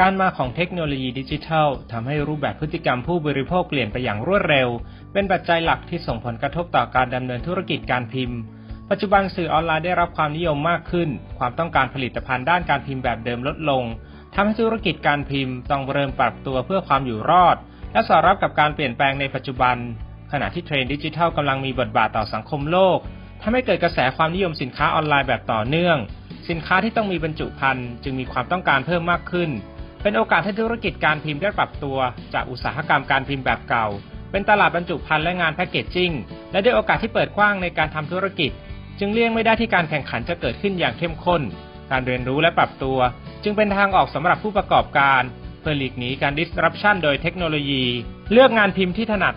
การมาของเทคโนโลยีดิจิทัลทำให้รูปแบบพฤติกรรมผู้บริโภคเปลี่ยนไปอย่างรวดเร็ว เป็นปัจจัยหลักที่ส่งผลกระทบต่อการดำเนินธุรกิจการพิมพ์ ปัจจุบันสื่อออนไลน์ได้รับความนิยมมากขึ้น ความต้องการผลิตภัณฑ์ด้านการพิมพ์แบบเดิมลดลงทำให้ธุรกิจการพิมพ์ต้องเริ่มปรับตัวเพื่อความอยู่รอด และสอดรับกับการเปลี่ยนแปลงในปัจจุบัน ขณะที่เทรนด์ดิจิทัลกำลังมีบทบาทต่อสังคมโลกทำให้เกิดกระแสความนิยมสินค้าออนไลน์แบบต่อเนื่อง สินค้าที่ต้องมีบรรจุภัณฑ์จึงมีความต้องการเพิ่มมากขึ้น เป็นโอกาสให้ธุรกิจการพิมพ์ได้ปรับตัว จากอุตสาหกรรมการพิมพ์แบบเก่า เป็นตลาดบรรจุภัณฑ์และงานแพคเกจจิ้ง และด้วยโอกาสที่เปิดกว้างในการทำธุรกิจ จึงเลี่ยงไม่ได้ที่การแข่งขันจะเกิดขึ้นอย่างเข้มข้น การเรียนรู้และปรับตัว จึงเป็นทางออกสำหรับผู้ประกอบการ เพื่อหลีกหนีการ disruption โดยเทคโนโลยี เลือกงานพิมพ์ที่ถนัด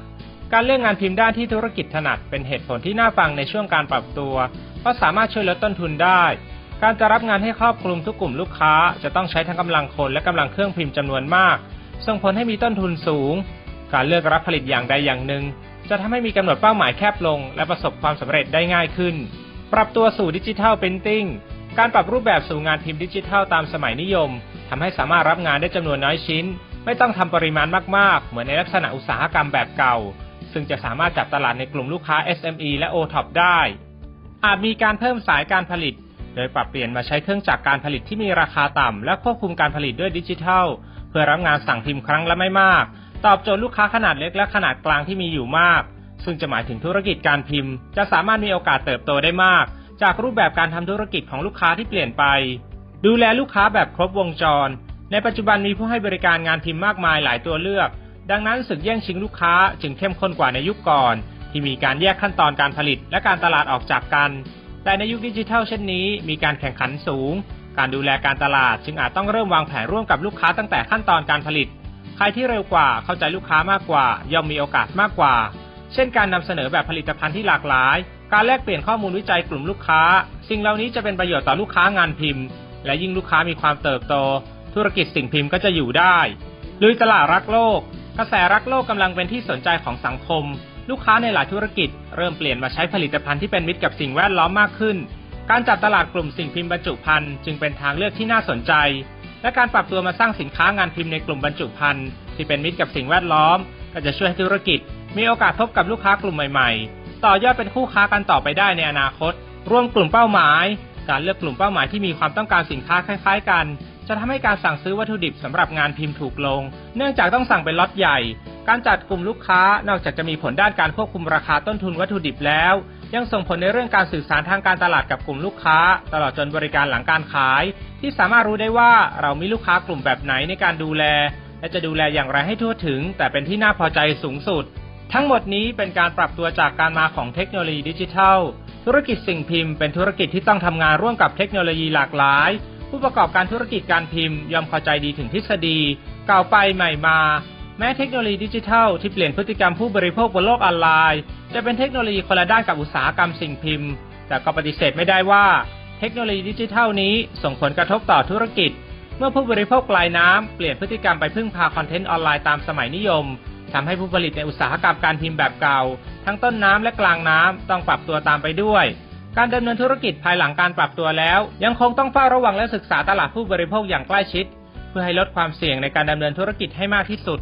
การเลือกงานพิมพ์ด้านที่ธุรกิจถนัด เป็นเหตุผลที่น่าฟังในช่วงการปรับตัว เพราะสามารถช่วยลดต้นทุนได้ การจะรับงานให้ครอบคลุมทุกกลุ่มลูกค้า จะต้องใช้ทั้งกำลังคนและกำลังเครื่องพิมพ์จำนวนมาก ส่งผลให้มีต้นทุนสูง การเลือกรับผลิตอย่างใดอย่างหนึ่ง จะทำให้มีกำหนดเป้าหมายแคบลง และประสบความสำเร็จได้ง่ายขึ้น ปรับตัวสู่ดิจิทัลเพนติ้งการปรับรูปแบบสู่งานพิมพ์ดิจิทัลตามสมัยนิยมทำให้สามารถรับงานได้จำนวนน้อยชิ้น ไม่ต้องทำปริมาณมาก ๆ เหมือนในลักษณะอุตสาหกรรมแบบเก่า ซึ่งจะสามารถจับตลาดในกลุ่มลูกค้า SME และ OTOP ได้ อาจมีการเพิ่มสายการผลิต โดยปรับเปลี่ยนมาใช้เครื่องจักรการผลิตที่มีราคาต่ำ และควบคุมการผลิตด้วยดิจิทัล เพื่อรับงานสั่งพิมพ์ครั้งละไม่มาก ตอบโจทย์ลูกค้าขนาดเล็กและขนาดกลางที่มีอยู่มาก ซึ่งจะหมายถึงธุรกิจการพิมพ์ จะสามารถมีโอกาสเติบโตได้มาก จากรูปแบบการทำธุรกิจของลูกค้าที่เปลี่ยนไป ดูแลลูกค้าแบบครบวงจร ในปัจจุบันมีผู้ให้บริการงานพิมพ์มากมายหลายตัวเลือก ดังนั้นศึกแย่งชิงลูกค้าจึงเข้มข้นกว่าในยุคก่อน ที่มีการแยกขั้นตอนการผลิตและการตลาดออกจากกัน แต่ในยุคดิจิทัลเช่นนี้ มีการแข่งขันสูง การดูแลการตลาด จึงอาจต้องเริ่มวางแผนร่วมกับลูกค้าตั้งแต่ขั้นตอนการผลิต ใครที่เร็วกว่าเข้าใจลูกค้ามากกว่า ย่อมมีโอกาสมากกว่า เช่น การนำเสนอแบบผลิตภัณฑ์ที่หลากหลาย การแลกเปลี่ยนข้อมูลวิจัยกลุ่มลูกค้า สิ่งเหล่านี้จะเป็นประโยชน์ต่อลูกค้างานพิมพ์ และยิ่งลูกค้ามีความเติบโต ธุรกิจสิ่งพิมพ์ก็จะอยู่ได้ลุยตลาดรักโลก กระแสรักโลกกำลังเป็นที่สนใจของสังคม ลูกค้าในหลายธุรกิจเริ่มเปลี่ยนมาใช้ผลิตภัณฑ์ที่เป็นมิตรกับสิ่งแวดล้อมมากขึ้น การจัดตลาดกลุ่มสิ่งพิมพ์บรรจุภัณฑ์จึงเป็นทางเลือกที่น่าสนใจ และการปรับตัวมาสร้างสินค้างานพิมพ์ในกลุ่มบรรจุภัณฑ์ที่เป็นมิตรกับสิ่งแวดล้อม ก็จะช่วยให้ธุรกิจ มีโอกาสพบกับลูกค้ากลุ่มใหม่ๆ ต่อยอดเป็นคู่ค้ากันต่อไปได้ในอนาคต ร่วมกลุ่มเป้าหมาย การเลือกกลุ่มเป้าหมายที่มีความต้องการสินค้าคล้าย ๆ กัน จะทำให้การสั่งซื้อวัตถุดิบสำหรับงานพิมพ์ถูกลง เนื่องจากต้องสั่งเป็นล็อตใหญ่ การจัดกลุ่มลูกค้านอกจากจะมีผลด้านการควบคุมราคาต้นทุนวัตถุดิบแล้ว ยังส่งผลในเรื่องการสื่อสารทางการตลาดกับกลุ่มลูกค้า ตลอดจนบริการหลังการขาย ที่สามารถรู้ได้ว่าเรามีลูกค้ากลุ่มแบบไหนในการดูแล และจะดูแลอย่างไรให้ทั่วถึง แต่เป็นที่น่าพอใจสูงสุด ทั้งหมดนี้เป็นการปรับตัวจากการมาของเทคโนโลยีดิจิทัล ธุรกิจสิ่งพิมพ์เป็นธุรกิจที่ต้องทำงานร่วมกับเทคโนโลยีหลากหลาย ผู้ประกอบการธุรกิจการพิมพ์ยอมเข้าใจดีถึงทฤษฎีเก่าไปใหม่มา แม้เทคโนโลยีดิจิทัลที่เปลี่ยนพฤติกรรมผู้บริโภคบนโลกออนไลน์ จะเป็นเทคโนโลยีคนละด้านกับอุตสาหกรรมสิ่งพิมพ์ แต่ก็ปฏิเสธไม่ได้ว่า เทคโนโลยีดิจิทัลนี้ส่งผลกระทบต่อธุรกิจ เมื่อผู้บริโภคปลายน้ำเปลี่ยนพฤติกรรมไปพึ่งพาคอนเทนต์ออนไลน์ตามสมัยนิยมทำให้ผู้ผลิตในอุตสาหกรรมการพิมพ์แบบเก่า ทั้งต้นน้ำและกลางน้ำต้องปรับตัวตามไปด้วยการดำเนินธุรกิจภายหลังการปรับตัวแล้ว ยังคงต้องเฝ้าระวังและศึกษาตลาดผู้บริโภคอย่างใกล้ชิด เพื่อให้ลดความเสี่ยงในการดำเนินธุรกิจให้มากที่สุด